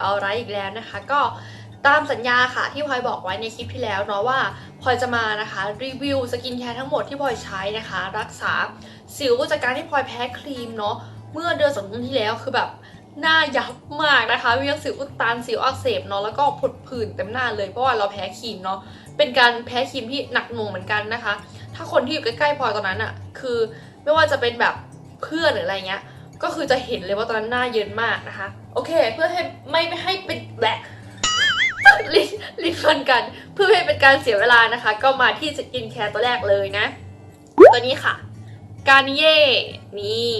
เอาไรอีกแล้วนะคะ ก็ตามสัญญาค่ะที่พลอยบอกไว้ในคลิปที่แล้วเนาะว่าพลอยจะมานะคะรีวิวสกินแคร์ทั้งหมดที่พลอยใช้นะคะ รักษาสิวจากการที่พลอยแพ้ครีมเนาะเมื่อเดือนสองเดือนที่แล้วคือแบบหน้ายับมากนะคะมีทั้งสิวอุดตันสิวอักเสบเนาะแล้วก็ผดผื่นเต็มหน้าเลยเพราะว่าเราแพ้ครีมเนาะเป็นการแพ้ครีมที่หนักหน่วงเหมือนกันนะคะ ถ้าคนที่อยู่ใกล้ๆพลอยตอนนั้นอะคือไม่ว่าจะเป็นแบบเพื่อนหรืออะไรเงี้ย ก็คือจะเห็นเลยว่าตอนนั้นหน้าเยินมากนะคะ โอเค เพื่อให้ไม่ไม่ให้เป็นแบกลิ้นลิ้นฟันกัน เพื่อไม่ให้เป็นการเสียเวลานะคะ ก็มาที่สกินแคร์ตัวแรกเลยนะ ตัวนี้ค่ะ การนิเย่นี่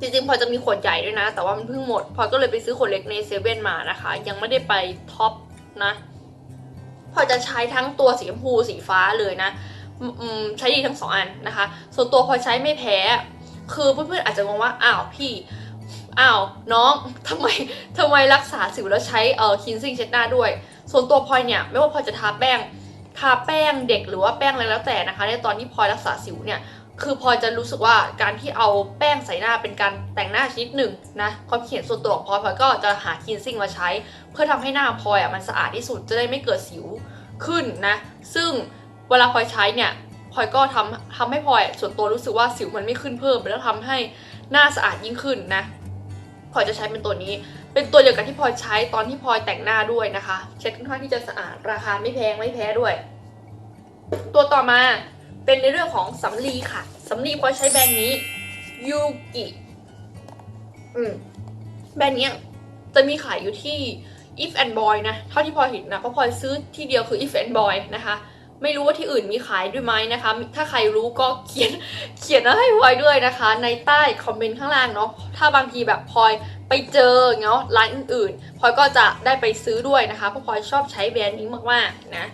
จริงๆพอจะมีขวดใหญ่ด้วยนะ แต่ว่ามันเพิ่งหมด พอก็เลยไปซื้อขวดเล็กในเซเว่นมานะคะ ยังไม่ได้ไปท็อปนะ พอจะใช้ทั้งตัวสีชมพูสีฟ้าเลยนะใช้ดีทั้งสองอันนะคะ ส่วนตัวพอใช้ไม่แพ้ คือเพื่อนๆอาจจะงงว่าอ้าวพี่อ้าวน้องทำไมทำไมรักษาสิวแล้วใช้เอ่อคินซิ่งเช็ดหน้าด้วย ส่วนตัวพลอยเนี่ยไม่ว่าพลอยจะทาแป้งทาแป้งเด็กหรือว่าแป้งอะไรแล้วแต่นะคะ ในตอนที่พลอยรักษาสิวเนี่ยคือพลอยจะรู้สึกว่าการที่เอาแป้งใส่หน้าเป็นการแต่งหน้าชนิดหนึ่งนะความเขียนส่วนตัวของพลอยพลอยก็จะหาคินซิ่งมาใช้ เพื่อทำให้หน้าพลอยอะมันสะอาดที่สุดจะได้ไม่เกิดสิวขึ้นนะซึ่งเวลาพลอยใช้เนี่ย พลอยก็ทำทำให้พลอยส่วนตัวรู้สึกว่าสิวมันไม่ขึ้นเพิ่ม แล้วทำให้หน้าสะอาดยิ่งขึ้นนะพลอยจะใช้เป็นตัวนี้ เป็นตัวเดียวกันที่พลอยใช้ตอนที่พลอยแต่งหน้าด้วยนะคะ เช็ดค่อนข้างที่จะสะอาดราคาไม่แพงไม่แพ้ด้วย ตัวต่อมาเป็นในเรื่องของสำลีค่ะสำลีพลอยใช้แบรนด์นี้ยูกิอืมแบรนด์เนี้ยจะมีขายอยู่ที่ if and boy นะ เท่าที่พลอยเห็นนะเพราะพลอยซื้อที่เดียวคือ if and boy นะคะ ไม่รู้ว่าที่อื่นมีขายด้วยไหมนะคะ ถ้าใครรู้ก็เขียนเขียนมาให้พลอยด้วยนะคะ ในใต้คอมเมนต์ข้างล่างเนาะถ้าบางทีแบบพลอยไปเจอเนาะร้านอื่นๆพลอยก็จะได้ไปซื้อด้วยนะคะเพราะพลอยชอบใช้แบรนด์นี้มากๆนะ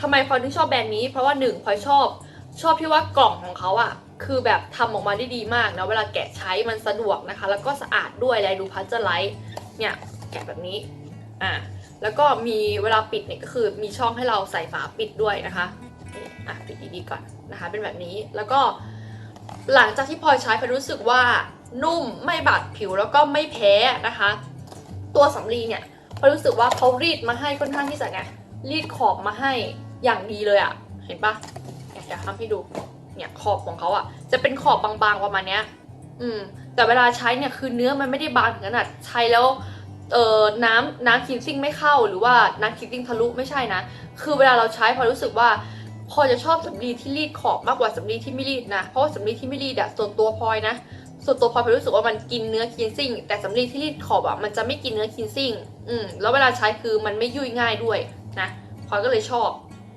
ทำไมพลอยถึงชอบแบรนด์นี้ เพราะว่าหนึ่งพลอยชอบ ชอบที่ว่ากล่องของเขาอะคือแบบทำออกมาได้ดีมากนะเวลาแกะใช้มันสะดวกนะคะ แล้วก็สะอาดด้วยและดูพัชเจอร์ไลท์เนี่ยแกะแบบนี้อะ แล้วก็มีเวลาปิดเนี่ยก็คือมีช่องให้เราใส่ฝาปิดด้วยนะคะอะปิดดีๆก่อนนะคะ เป็นแบบนี้แล้วก็หลังจากที่พลอยใช้พลอยรู้สึกว่านุ่มไม่บาดผิวแล้วก็ไม่แพ้นะคะ ตัวสำลีเนี่ยพลอยรู้สึกว่าเขารีดมาให้ค่อนข้างที่จะไงรีดขอบมาให้อย่างดีเลยอะเห็นปะเนี่ยเดี๋ยวทำให้ดูเนี่ยขอบของเขาอะจะเป็นขอบบางๆประมาณเนี้ย อืม แต่เวลาใช้เนี่ยคือเนื้อมันไม่ได้บางถึงขนาดใช้แล้ว เอ่อน้ำน้ำคินซิ่งไม่เข้าหรือว่าน้ำคินซิ่งทะลุไม่ใช่นะ คือเวลาเราใช้พอรู้สึกว่าพอจะชอบสำลีที่รีดขอบมากกว่าสำลีที่ไม่รีดนะ เพราะว่าสำลีที่ไม่รีดอะส่วนตัวพลอยนะ ส่วนตัวพลอยพลอยรู้สึกว่ามันกินเนื้อคินซิ่ง แต่สำลีที่รีดขอบอะมันจะไม่กินเนื้อคินซิ่ง อืมแล้วเวลาใช้คือมันไม่ยุ่ยง่ายด้วยนะพลอยก็เลยชอบ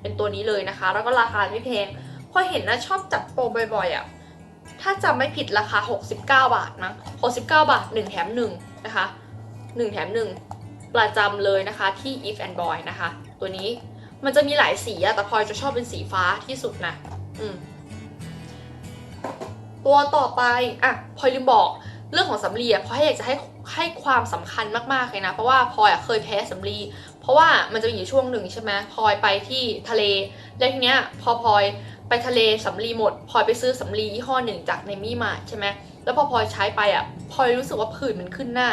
เป็นตัวนี้เลยนะคะ แล้วก็ราคาไม่แพงพอเห็นนะชอบจัดโปรบ่อยๆอะถ้าจำไม่ผิดราคา 69 บาทนะ69 บาท 1 แถม 1 นะคะ 1 แถม 1 ประจำเลยนะคะที่ if and boy นะคะ ตัวนี้มันจะมีหลายสีอะแต่พลอยจะชอบเป็นสีฟ้าที่สุดนะอืมตัวต่อไปอะพลอยลืมบอกเรื่องของสำลีอะพลอยอยากจะให้ให้ความสำคัญมากๆเลยนะ เพราะว่าพลอยอะเคยแพ้สำลีเพราะว่ามันจะมีอยู่ช่วงหนึ่งใช่ไหมพลอยไปที่ทะเลแล้วทีเนี้ย พอพลอยไปทะเลสำลีหมดพลอยไปซื้อสำลียี่ห้อหนึ่งจากในมี่มาใช่ไหมแล้วพอพลอยใช้ไปอะพลอยรู้สึกว่าผื่นมันขึ้นหน้า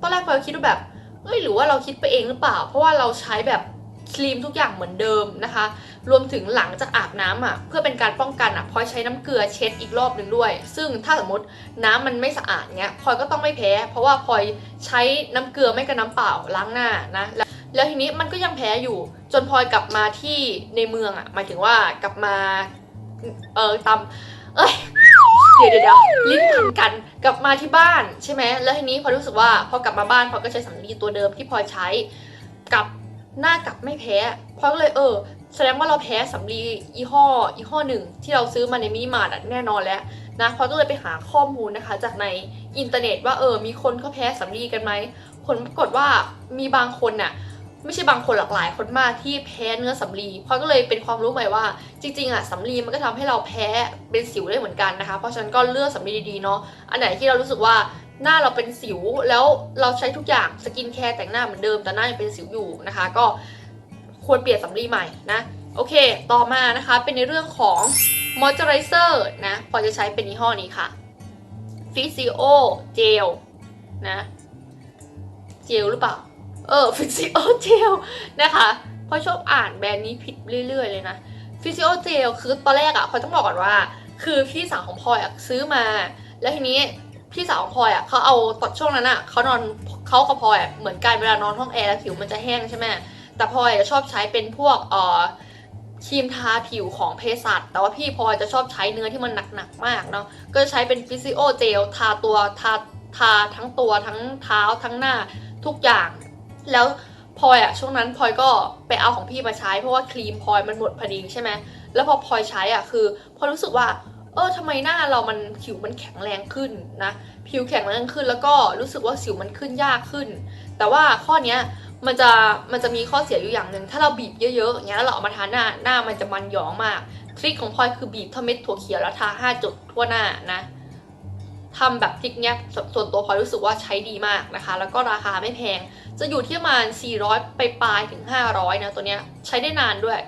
ตอนแรกพลอยคิดว่าแบบเอ้ยหรือว่าเราคิดไปเองหรือเปล่า เพราะว่าเราใช้แบบครีมทุกอย่างเหมือนเดิมนะคะ รวมถึงหลังจากอาบน้ำอะ เพื่อเป็นการป้องกันอะพลอยใช้น้ำเกลือเช็ดอีกรอบหนึ่งด้วย ซึ่งถ้าสมมติน้ำมันไม่สะอาดเงี้ยพลอยก็ต้องไม่แพ้ เพราะว่าพลอยใช้น้ำเกลือไม่กับน้ำเปล่าล้างหน้านะแล้วแล้วทีนี้มันก็ยังแพ้อยู่ จนพลอยกลับมาที่ในเมืองอะหมายถึงว่ากลับมาเออตามเอ้ย เดี๋ยวเดี๋ยวลิ้นพันกันกลับมาที่บ้านใช่ไหมแล้วทีนี้พอรู้สึกว่าพอกลับมาบ้านพอก็ใช้สำลีตัวเดิมที่พลอยใช้กับหน้ากลับไม่แพ้พลอยก็เลยเออ แสดงว่าเราแพ้สำลียี่ห้อยี่ห้อหนึ่ง ที่เราซื้อมาในมินิมาร์ทแน่นอนแล้วนะพลอยก็เลยไปหาข้อมูลนะคะ จากในอินเทอร์เน็ตว่าเออมีคนเขาแพ้สำลีกันไหมผลปรากฏว่ามีบางคนน่ะ ไม่ใช่บางคนหลากหลายคนมากที่แพ้เนื้อสำลีพลอยก็เลยเป็นความรู้ใหม่ว่า จริงๆอะสำลีมันก็ทำให้เราแพ้เป็นสิวได้เหมือนกันนะคะ เพราะฉะนั้นก็เลือกสำลีดีๆเนาะอันไหนที่เรารู้สึกว่าหน้าเราเป็นสิวแล้วเราใช้ทุกอย่างสกินแคร์แต่งหน้าเหมือนเดิมแต่หน้ายังเป็นสิวอยู่นะคะ ก็ควรเปลี่ยนสำลีใหม่นะโอเค ต่อมานะคะเป็นในเรื่องของมอยเจอไรเซอร์นะพอจะใช้เป็นยี่ห้อนี้ค่ะ f i s i o Gel นะ เจลหรือเปล่า เออฟิสิโอเจลนะคะเพราะชอบอ่านแบรนด์นี้ผิดเรื่อย ๆ เลยนะฟิสิโอเจลคือตอนแรกอะพลอยต้องบอกก่อนว่า คือพี่สาวของพลอยอะซื้อมา แล้วทีนี้พี่สาวของพลอยอะเขาเอาตอนช่วงนั้นอะเขานอนเขากับพลอยอะเหมือนกันเวลานอนห้องแอร์แล้วผิวมันจะแห้งใช่ไหมแต่พลอยอะชอบใช้เป็นพวกเอ่อครีมทาผิวของเภสัชแต่ว่าพี่พลอยจะชอบใช้เนื้อที่มันหนักๆมากเนาะก็จะใช้เป็นฟิสิโอเจลทาตัวทาทาทั้งตัวทั้งเท้าทั้งหน้าทุกอย่าง แล้วพลอยอะช่วงนั้นพลอยก็ไปเอาของพี่มาใช้ เพราะว่าครีมพลอยมันหมดพอดีใช่ไหมแล้วพอพลอยใช้อะคือพลอยรู้สึกว่า เออทำไมหน้าเรามันผิวมันแข็งแรงขึ้นนะผิวแข็งแรงขึ้นแล้วก็รู้สึกว่าสิวมันขึ้นยากขึ้น แต่ว่าข้อเนี้ยมันจะมันจะมีข้อเสียอยู่อย่างหนึ่งถ้าเราบีบเยอะๆอย่างเงี้ยแล้วเราเอามาทาหน้าหน้ามันจะมันหยองมากทริคของพลอยคือบีบเท่าเม็ดถั่วเขียวแล้วทาห้าจุดทั่วหน้านะ ทำแบบทริคเนี้ยส่วนตัวพอยรู้สึกว่าใช้ดีมากนะคะ แล้วก็ราคาไม่แพง จะอยู่ที่ประมาณ 400 ไปปลายถึง 500 นะตัวเนี้ยใช้ได้นานด้วย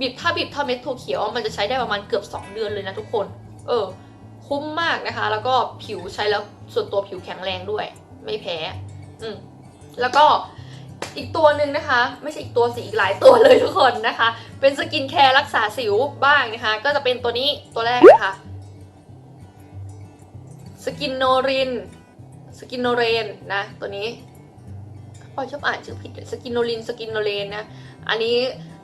บีบถ้าบีบเท่าเม็ดถั่วเขียวมันจะใช้ได้ประมาณเกือบ 2 เดือนเลยนะทุกคน เออ คุ้มมากนะคะ แล้วก็ผิวใช้แล้วส่วนตัวผิวแข็งแรงด้วย ไม่แพ้ อืมแล้วก็อีกตัวหนึ่งนะคะ ไม่ใช่อีกตัวสิอีกหลายตัวเลยทุกคนนะคะ เป็นสกินแคร์รักษาสิวบ้างนะคะ ก็จะเป็นตัวนี้ตัวแรกนะคะ สกินโนริน สกินโนเรนนะ ตัวนี้พอชอบอ่านชื่อผิดสกินโนริน สกินโนเรนนะ อันนี้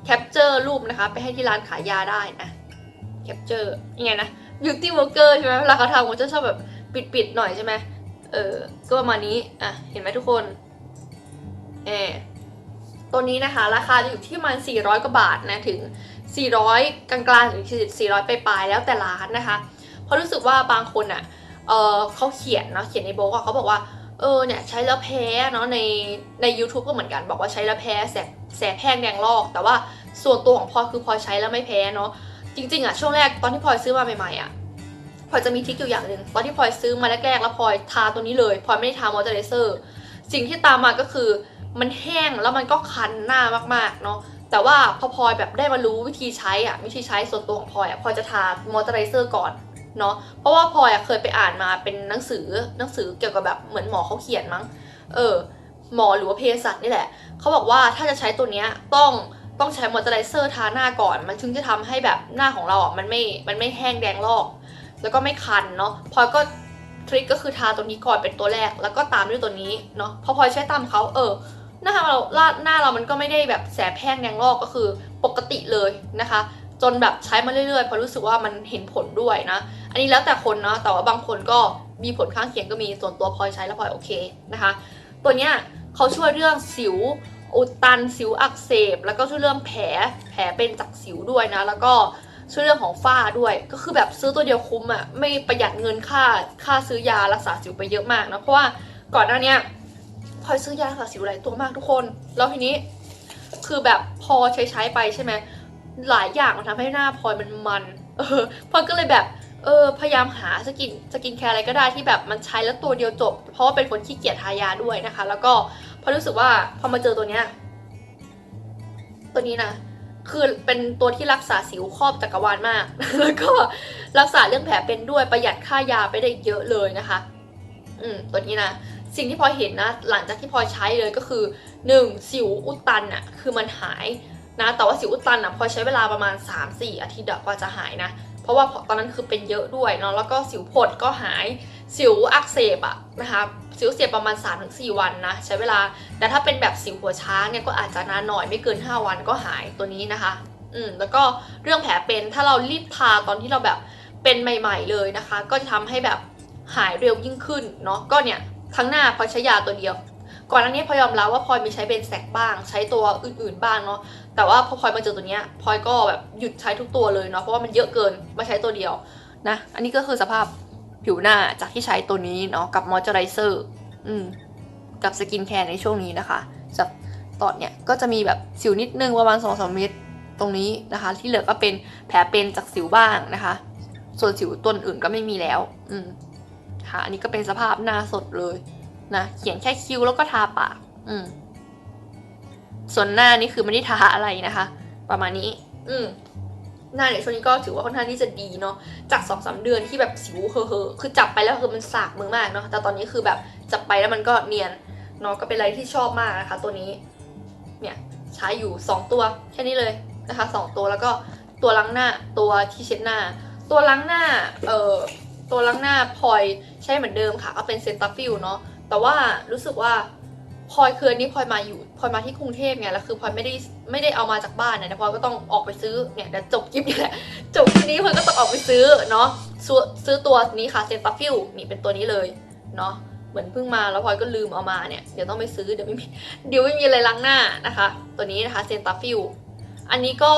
แคปเจอร์รูปนะคะ ไปให้ที่ร้านขายยาได้นะ แคปเจอร์ยังไงนะ beauty worker ใช่ไหมเวลาเขาทำเขาจะชอบแบบปิดๆหน่อยใช่ไหมเออ ก็ประมาณนี้ อะ เห็นไหมทุกคนเออตัวนี้นะคะ ราคาจะอยู่ที่ประมาณ 400 กว่าบาทนะ ถึง 400 กลางๆถึง400 ปลายๆ แล้วแต่ร้านนะคะ เพราะรู้สึกว่าบางคนอะ เออเขาเขียนเนาะเขียนในโบกอะเขาบอกว่าเออเนี่ยใช้แล้วแพ้เนาะในใน YouTube ก็เหมือนกันบอกว่าใช้แล้วแพ้แสบแสบแห้งแดงลอก แต่ว่าส่วนตัวของพลอยคือพลอยใช้แล้วไม่แพ้เนาะจริงๆอะช่วงแรกตอนที่พลอยซื้อมาใหม่ๆอะพลอยจะมีทริคอยู่อย่างหนึ่งตอนที่พลอยซื้อมาแรกๆแล้วพลอยทาตัวนี้เลยพลอยไม่ได้ทามอยเจอไรเซอร์สิ่งที่ตามมาก็คือมันแห้งแล้วมันก็คันหน้ามากๆเนาะแต่ว่าพอพลอยแบบได้มารู้วิธีใช้อะวิธีใช้ส่วนตัวของพลอยอะพลอยจะทามอยเจอไรเซอร์ก่อน เนาะเพราะว่าพลอยเคยไปอ่านมาเป็นหนังสือหนังสือเกี่ยวกับแบบเหมือนหมอเขาเขียนมั้ง เออ หมอหรือว่าเภสัชนี่แหละเขาบอกว่าถ้าจะใช้ตัวเนี้ยต้องต้องใช้มอยเจอไรเซอร์ทาหน้าก่อน มันถึงจะทำให้แบบหน้าของเราอะมันไม่มันไม่แห้งแดงลอก แล้วก็ไม่คันเนาะพลอยก็ทริคก็คือทาตัวนี้ก่อนเป็นตัวแรก แล้วก็ตามด้วยตัวนี้เนาะพอพลอยใช้ตามเขาเออหน้าเราลาหน้าเรามันก็ไม่ได้แบบแสบแห้งแดงลอกก็คือปกติเลยนะคะ จนแบบใช้มาเรื่อยๆเพอรู้สึกว่ามันเห็นผลด้วยนะ อันนี้แล้วแต่คนเนาะแต่ว่าบางคนก็มีผลข้างเคียงก็มีส่วนตัวพลอยใช้แล้วพลอยโอเคนะคะ ตัวเนี้ยเขาช่วยเรื่องสิวอุดตันสิวอักเสบ แล้วก็ช่วยเรื่องแผลแผลเป็นจากสิวด้วยนะ แล้วก็ช่วยเรื่องของฝ้าด้วย ก็คือแบบซื้อตัวเดียวคุ้มอะ่ะไม่ประหยัดเงินค่าค่าซื้อยารักษาสิวไปเยอะมากนะเพราะว่าก่อนหน้านี้พลอยซื้อยารักษาสิวหลายตัวมากทุกคน แล้วทีนี้คือแบบพอใช้ใช้ๆไปใช่ไหม หลายอย่างมันทำให้หน้าพลอยมันมันเออพลอยก็เลยแบบเออพยายามหาสกินสกินแคร์อะไรก็ได้ที่แบบมันใช้แล้วตัวเดียวจบ เพราะว่าเป็นคนขี้เกียจทายาด้วยนะคะ แล้วก็พอรู้สึกว่าพอมาเจอตัวเนี้ยตัวนี้นะคือเป็นตัวที่รักษาสิวครอบจักรวาลมาก แล้วก็รักษาเรื่องแผลเป็นด้วยประหยัดค่ายาไปได้เยอะเลยนะคะ อืมตัวนี้นะสิ่งที่พลอยเห็นนะ หลังจากที่พลอยใช้เลยก็คือหนึ่งสิวอุดตันอะคือมันหาย นะแต่ว่าสิวอุดตันอะพอใช้เวลาประมาณ 3-4 อาทิตย์กว่าจะหายนะ เพราะว่าตอนนั้นคือเป็นเยอะด้วยเนาะแล้วก็สิวผดก็หายสิวอักเสบอะนะคะสิวเสียประมาณ 3-4 วันนะ ใช้เวลา แต่ถ้าเป็นแบบสิวหัวช้างเนี่ยก็อาจจะนานหน่อยไม่เกิน 5 วันก็หายตัวนี้นะคะอืมแล้วก็เรื่องแผลเป็นถ้าเรารีบทาตอนที่เราแบบเป็นใหม่ ๆ เลยนะคะ ก็จะทำให้แบบหายเร็วยิ่งขึ้นเนาะก็เนี่ยทั้งหน้าพอใช้ยาตัวเดียว ก่อนหน้านี้พอยยอมรับว่าพลอยมีใช้เบนแซกบ้าง ใช้ตัวอื่นๆบ้างเนาะ แต่ว่าพอพลอยมาเจอตัวเนี้ยพลอยก็แบบหยุดใช้ทุกตัวเลยเนาะเพราะว่ามันเยอะเกินมาใช้ตัวเดียวนะอันนี้ก็คือสภาพผิวหน้าจากที่ใช้ตัวนี้เนาะกับมอยเจอไรเซอร์อืมกับสกินแคร์ในช่วงนี้นะคะจากตอนเนี้ยก็จะมีแบบสิวนิดนึงประมาณ2องสเม็ดตรงนี้นะคะ ที่เหลือก็เป็นแผลเป็นจากสิวบ้างนะคะ ส่วนสิวตัวอื่นก็ไม่มีแล้ว อืมค่ะ อันนี้ก็เป็นสภาพหน้าสดเลยนะเขียนแค่คิ้วแล้วก็ทาปากอืม ส่วนหน้านี่คือไม่ได้ทาอะไรนะคะ ประมาณนี้ อืมหน้าเนี่ยช่วงนี้ก็ถือว่าค่อนข้างที่จะดีเนาะจากสองสามเดือนที่แบบสิวเฮอๆคือจับไปแล้วคือมันสากมือมากเนาะแต่ตอนนี้คือแบบจับไปแล้วมันก็เนียนเนาะก็เป็นอะไรที่ชอบมากนะคะ ตัวนี้ เนี่ยใช้อยู่ 2 ตัวแค่นี้เลยนะคะสองตัวแล้วก็ตัวล้างหน้าตัวที่เช็ดหน้า ตัวล้างหน้าเอ่อตัวล้างหน้าพลอยใช้เหมือนเดิมค่ะก็เป็นเซนตาฟิลเนาะแต่ว่ารู้สึกว่า พลอยคืออันนี้พลอยมาอยู่พลอยมาที่กรุงเทพไงแล้วคือพลอยไม่ได้ไม่ได้เอามาจากบ้านเนี่ยพลอยก็ต้องออกไปซื้อเนี่ยเดี๋ยวจบคลิปนี่แหละจบคลิปนี้พลอยก็ต้องออกไปซื้อเนาะซื้อซื้อตัวนี้ค่ะเซนตาฟิลนี่เป็นตัวนี้เลยเนาะเหมือนเพิ่งมาแล้วพลอยก็ลืมเอามาเนี่ยเดี๋ยวต้องไปซื้อเดี๋ยวไม่มีเดี๋ยวไม่มีอะไรล้างหน้านะคะ ตัวนี้นะคะเซนตาฟิลอันนี้ก็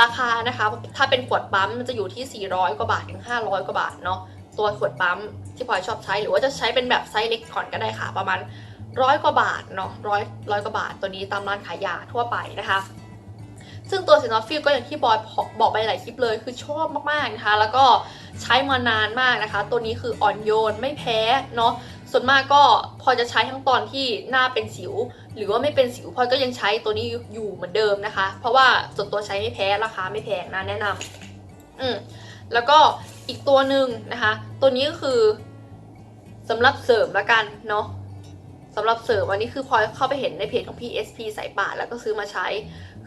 ราคานะคะ ถ้าเป็นขวดปั๊มมันจะอยู่ที่ 400 กว่าบาทถึง 500 กว่าบาทเนาะตัวขวดปั๊มที่พลอยชอบใช้หรือว่าจะใช้เป็นแบบไซส์เล็กก่อนก็ได้ค่ะประมาณ ร้อยกว่าบาทเนาะร้อยร้อยกว่าบาทตัวนี้ตามร้านขายยาทั่วไปนะคะ ซึ่งตัวเซนอฟิลก็อย่างที่บอยบอกไปหลายคลิปเลยคือชอบมากๆนะคะ แล้วก็ใช้มานานมากนะคะ ตัวนี้คืออ่อนโยนไม่แพ้เนาะส่วนมากก็พอจะใช้ทั้งตอนที่หน้าเป็นสิว หรือว่าไม่เป็นสิวพอยก็ยังใช้ตัวนี้อยู่เหมือนเดิมนะคะ เพราะว่าส่วนตัวใช้ไม่แพ้ราคาไม่แพงนะแนะนำอืมแล้วก็อีกตัวหนึ่งนะคะ ตัวนี้ก็คือสำหรับเสริมละกันเนาะ สำหรับเสริมอันนี้คือพลอยเข้าไปเห็นในเพจของพี่ SP สายป่าแล้วก็ซื้อมาใช้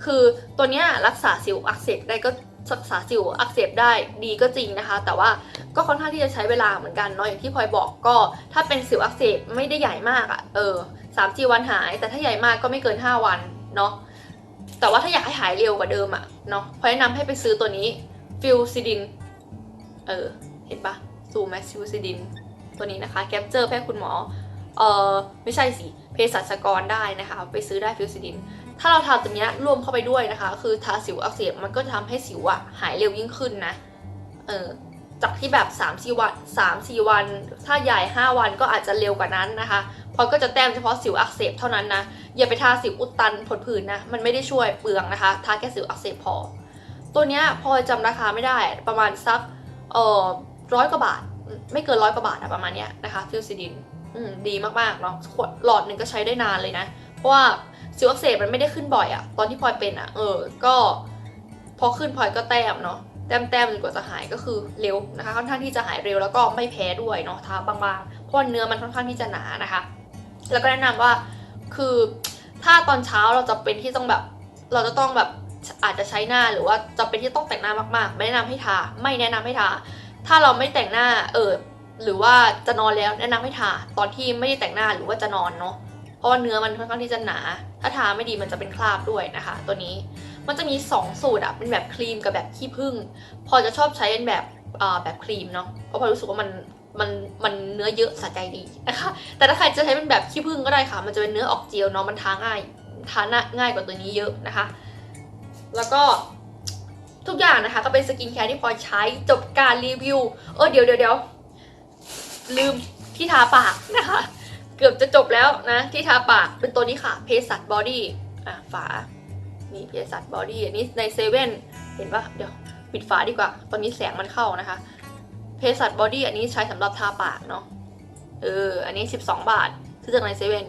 คือตัวเนี้ยรักษาสิวอักเสบได้ก็รักษาสิวอักเสบได้ดีก็จริงนะคะ แต่ว่าก็ค่อนข้างที่จะใช้เวลาเหมือนกันเนาะอย่างที่พลอยบอกก็ ถ้าเป็นสิวอักเสบไม่ได้ใหญ่มากอะ่ะเออสามสี่วันหาย แต่ถ้าใหญ่มากก็ไม่เกิน 5 วันเนาะแต่ว่าถ้าอยากให้หายเร็วกว่าเดิมอะ่ะเนาะพลอยแนะนำให้ไปซื้อตัวนี้ฟิลซิดินเออเห็นปะซูแมไหมฟิลซิดินตัวนี้นะคะแคปเจอร์แพทย์คุณหมอ เออไม่ใช่สิเภสัชกรได้นะคะ ไปซื้อได้ฟิลซิดิน ถ้าเราทาตัวเนี้ยรวมเข้าไปด้วยนะคะ คือทาสิวอักเสบมันก็จะทำให้สิวอะหายเร็วยิ่งขึ้นนะเออจากที่แบบ3ามสี่วันสามสี่วัน ถ้าใหญ่ 5 วันก็อาจจะเร็วกว่านั้นนะคะพอก็จะแต้มเฉพาะสิวอักเสบเท่านั้นนะ อย่าไปทาสิวอุดตันผดผื่นนะ มันไม่ได้ช่วยเปลืองนะคะ ทาแค่สิวอักเสบพอ ตัวเนี้ยพอยจำราคาไม่ได้ประมาณสักเอ่อร้อยกว่าบาท ไม่เกินร้อยกว่าบาทอะประมาณเนี้ยนะคะฟิลซิดิน อืมดีมากๆเนาะขวดหลอดหนึ่งก็ใช้ได้นานเลยนะ เพราะว่าสิวอักเสบมันไม่ได้ขึ้นบ่อยอะตอนที่พลอยเป็นอะเออ ก็ พอขึ้นพลอยก็แต้มเนาะแต้มแต้มจนกว่าจะหายก็คือเร็วนะคะ ค่อนข้างที่จะหายเร็วแล้วก็ไม่แพ้ด้วยเนาะทาบางๆเพราะเนื้อมันค่อนข้างที่จะหนานะคะ แล้วก็แนะนำว่าคือถ้าตอนเช้าเราจะเป็นที่ต้องแบบ เราจะต้องแบบอาจจะใช้หน้าหรือว่าจะเป็นที่ต้องแต่งหน้ามากๆ ไม่แนะนำให้ทาไม่แนะนำให้ทาถ้าเราไม่แต่งหน้าเออ หรือว่าจะนอนแล้วแนะนำให้ทาตอนที่ไม่ได้แต่งหน้าหรือว่าจะนอนเนาะเพราะว่าเนื้อมันค่อนข้างที่จะหนา ถ้าทาไม่ดีมันจะเป็นคราบด้วยนะคะ ตัวนี้มันจะมี 2 สูตรอะเป็นแบบครีมกับแบบขี้ผึ้งพอจะชอบใช้เป็นแบบแบบครีมเนาะเพราะพอรู้สึกว่ามันมันมันเนื้อเยอะสะใจดีนะคะแต่ถ้าใครจะใช้เป็นแบบขี้ผึ้งก็ได้ค่ะ มันจะเป็นเนื้อออกเจลเนาะมันทาง่ายทาง่ายกว่าตัวนี้เยอะนะคะ แล้วก็ทุกอย่างนะคะก็เป็นสกินแคร์ที่พอใช้จบการรีวิวเออเดี๋ยวเดี๋ยวเดี๋ยว ลืมที่ทาปากนะคะ เกือบจะจบแล้วนะที่ทาปากเป็นตัวนี้ค่ะเพสัตบอดี้อะฝานี่เพสัตบอดี้อันนี้ในเซเว่นเห็นปะเดี๋ยวปิดฝาดีกว่า ตอนนี้แสงมันเข้านะคะเพสัตบอดี้อันนี้ใช้สำหรับทาปากเนาะเอออันนี้ 12 บาทซื้อจากในเซเว่น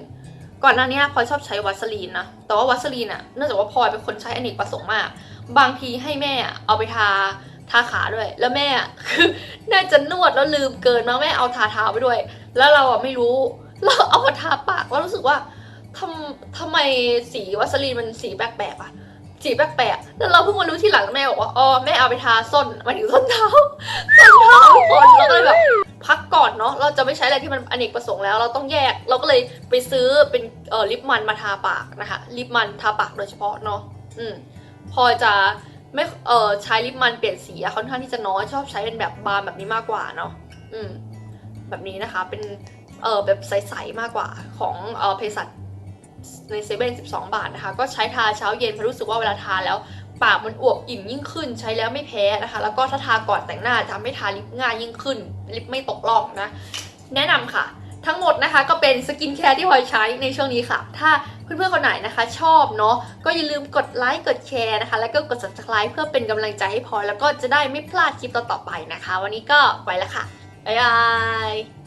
ก่อนหน้านี้พลอยชอบใช้วัสลีนนะ แต่ว่าวัสลีนอะเนื่องจากว่าพลอยเป็นคนใช้อเนกประสงค์มาก บางทีให้แม่อะเอาไปทา ทาขาด้วย แล้วแม่คือน่าจะนวดแล้วลืมเกินมาแม่เอาทาเท้าไปด้วย แล้วเราอะไม่รู้ เราเอามาทาปากแล้วรู้สึกว่าทำทำไมสีวัสลีนมันสีแปลกๆอะสีแปลกๆแล้วเราเพิ่งมารู้ทีหลังแม่บอกว่าอ๋อแม่เอาไปทาส้นมาถึงส้นเท้าส้นเท้าทุกคนแล้วก็เลยแบบพักก่อนเนาะเราจะไม่ใช้อะไรที่มันอเนกประสงค์แล้ว เราต้องแยกเราก็เลยไปซื้อเป็นเอ่อลิปมันมาทาปากนะคะลิปมันทาปากโดยเฉพาะเนาะอืมพอจะ ไม่เออใช้ลิปมันเปลี่ยนสีอะค่อนข้างที่จะน้อยชอบใช้เป็นแบบบาร์แบบนี้มากกว่าเนาะอืมแบบนี้นะคะเป็นเออแบบใสๆมากกว่าของเออเภสัชในเซเว่นสิบสองบาทนะคะ ก็ใช้ทาเช้าเย็นเพราะรู้สึกว่าเวลาทาแล้วปากมันอวบอิ่มยิ่งขึ้น ใช้แล้วไม่แพ้นะคะ แล้วก็ถ้าทาก่อนแต่งหน้าจะทำให้ทาลิปง่ายยิ่งขึ้นลิปไม่ตกล่องนะ แนะนำค่ะ ทั้งหมดนะคะก็เป็นสกินแคร์ที่พลอยใช้ในช่วงนี้ค่ะ ถ้าเพื่อนๆคนไหนนะคะ ชอบเนาะก็อย่าลืมกดไลค์กดแชร์นะคะ แล้วก็กด subscribe เพื่อเป็นกำลังใจให้พลอยแล้วก็จะได้ไม่พลาดคลิปต่อๆไปนะคะ วันนี้ก็ไปแล้วค่ะบ๊ายบาย